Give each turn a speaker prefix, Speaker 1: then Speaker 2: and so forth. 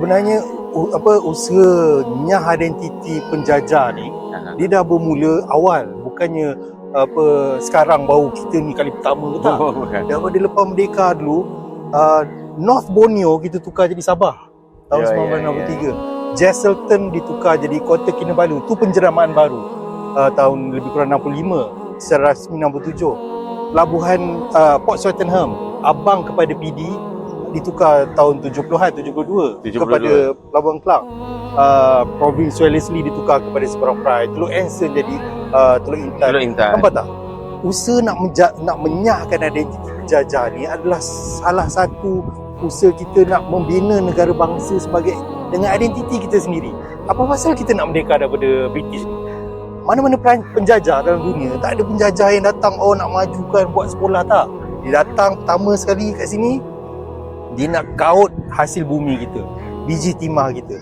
Speaker 1: sebenarnya apa usaha nyah identiti penjajah ni
Speaker 2: Aha.
Speaker 1: dia dah bermula awal. Bukannya apa sekarang baru kita ni kali pertama ke tak?
Speaker 2: Oh, bukan.
Speaker 1: daripada lepas merdeka dulu uh, North Borneo kita tukar jadi Sabah. Tahun
Speaker 2: Ya,
Speaker 1: 1963 Jesselton ditukar jadi Kota Kinabalu. Tu penjeramaan baru uh, tahun lebih kurang 65 secara rasmi 67 Pelabuhan uh, Port Swettenham abang kepada PD ditukar tahun 70-an 72,
Speaker 2: 72.
Speaker 1: kepada Pelabuhan Kelang uh, Province Wellesley ditukar kepada Seberang Perai Teluk Anson jadi uh, Teluk Intan
Speaker 2: Teluk Intan.
Speaker 1: Nampak tak? Usaha nak menja- nak menyahkan identiti penjajah ni adalah salah satu usaha kita nak membina negara bangsa sebagai dengan identiti kita sendiri. Apa pasal kita nak merdeka daripada British ni? Mana-mana penjajah dalam dunia, tak ada penjajah yang datang oh nak majukan buat sekolah tak. Dia datang pertama sekali kat sini dia nak kaut hasil bumi kita, biji timah kita.